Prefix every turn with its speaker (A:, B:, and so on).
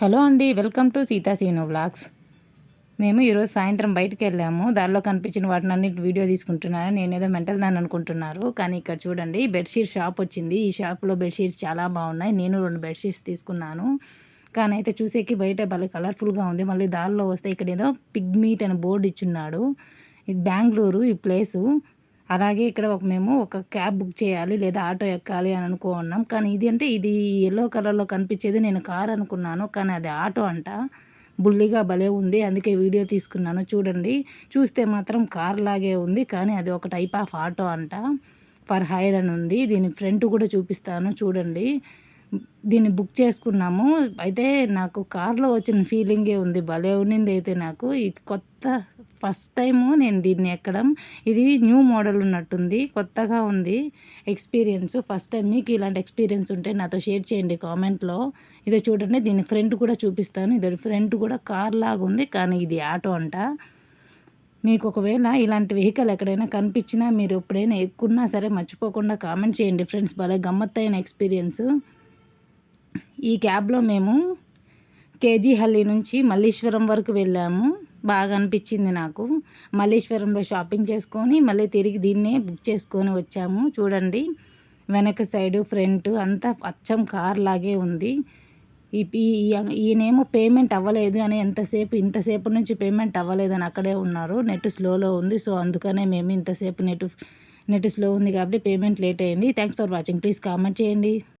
A: Hello అండి welcome to Seeta Seenu vlogs. మేము ఈరోజు సాయంత్రం బయటకు వెళ్ళాము. దారిలో కనిపించిన వాటిని అన్నింటి వీడియో తీసుకుంటున్నాను. నేను ఏదో మెంటల్ దాన్ని అనుకుంటున్నారు. కానీ ఇక్కడ చూడండి బెడ్షీట్ షాప్ వచ్చింది. ఈ షాప్లో బెడ్షీట్స్ చాలా బాగున్నాయి. నేను రెండు బెడ్షీట్స్ తీసుకున్నాను. కానీ అయితే చూసేకి బయట భలే కలర్ఫుల్గా ఉంది. మళ్ళీ దారిలో వస్తే ఇక్కడ ఏదో పిగ్ మీట్ అని బోర్డు ఇచ్చున్నాడు. ఇది బెంగళూరు ఈ ప్లేసు. అలాగే ఇక్కడ ఒక మేము ఒక క్యాబ్ బుక్ చేయాలి లేదా ఆటో ఎక్కాలి అని అనుకున్నాం కానీ ఇది అంటే ఇది ఎల్లో కలర్లో కనిపించేది నేను కార్ అనుకున్నాను. కానీ అది ఆటో అంట. బుల్లిగా భలే ఉంది. అందుకే వీడియో తీసుకున్నాను. చూడండి. చూస్తే మాత్రం కార్ లాగే ఉంది. కానీ అది ఒక టైప్ ఆఫ్ ఆటో అంట. ఫర్ హైర్ అని ఉంది. దీని ఫ్రంట్ కూడా చూపిస్తాను. చూడండి. దీన్ని బుక్ చేసుకున్నాము. అయితే నాకు కార్లో వచ్చిన ఫీలింగే ఉంది. భలే ఉన్నింది అయితే నాకు. ఈ కొత్త ఫస్ట్ టైము నేను దీన్ని ఎక్కడం. ఇది న్యూ మోడల్ ఉన్నట్టుంది. కొత్తగా ఉంది ఎక్స్పీరియన్స్. ఫస్ట్ టైం మీకు ఇలాంటి ఎక్స్పీరియన్స్ ఉంటే నాతో షేర్ చేయండి కామెంట్లో. ఇదో చూడండి దీని ఫ్రంట్ కూడా చూపిస్తాను. ఇది ఫ్రంట్ కూడా కార్ లాగా ఉంది కానీ ఇది ఆటో అంట. మీకు ఒకవేళ ఇలాంటి వెహికల్ ఎక్కడైనా కనిపించినా మీరు ఎప్పుడైనా ఎక్కున్నా సరే మర్చిపోకుండా కామెంట్ చేయండి ఫ్రెండ్స్. భలే గమ్మత్తైన ఎక్స్పీరియన్స్. ఈ క్యాబ్లో మేము కేజీహల్లి నుంచి మల్లీశ్వరం వరకు వెళ్ళాము. బాగా అనిపించింది నాకు. మల్లేశ్వరంలో షాపింగ్ చేసుకొని మళ్ళీ తిరిగి దీన్నే బుక్ చేసుకొని వచ్చాము. చూడండి వెనక సైడు ఫ్రంట్ అంతా అచ్చం కార్ లాగే ఉంది. ఈ ఈయనేమో పేమెంట్ అవ్వలేదు అని ఎంతసేపు ఇంతసేపు నుంచి పేమెంట్ అవ్వలేదు అని అక్కడే ఉన్నారు. నెట్ స్లోలో ఉంది సో అందుకనే మేము ఇంతసేపు నెట్ నెట్ స్లో ఉంది కాబట్టి పేమెంట్ లేట్ అయింది. Thanks for watching. Please comment చేయండి.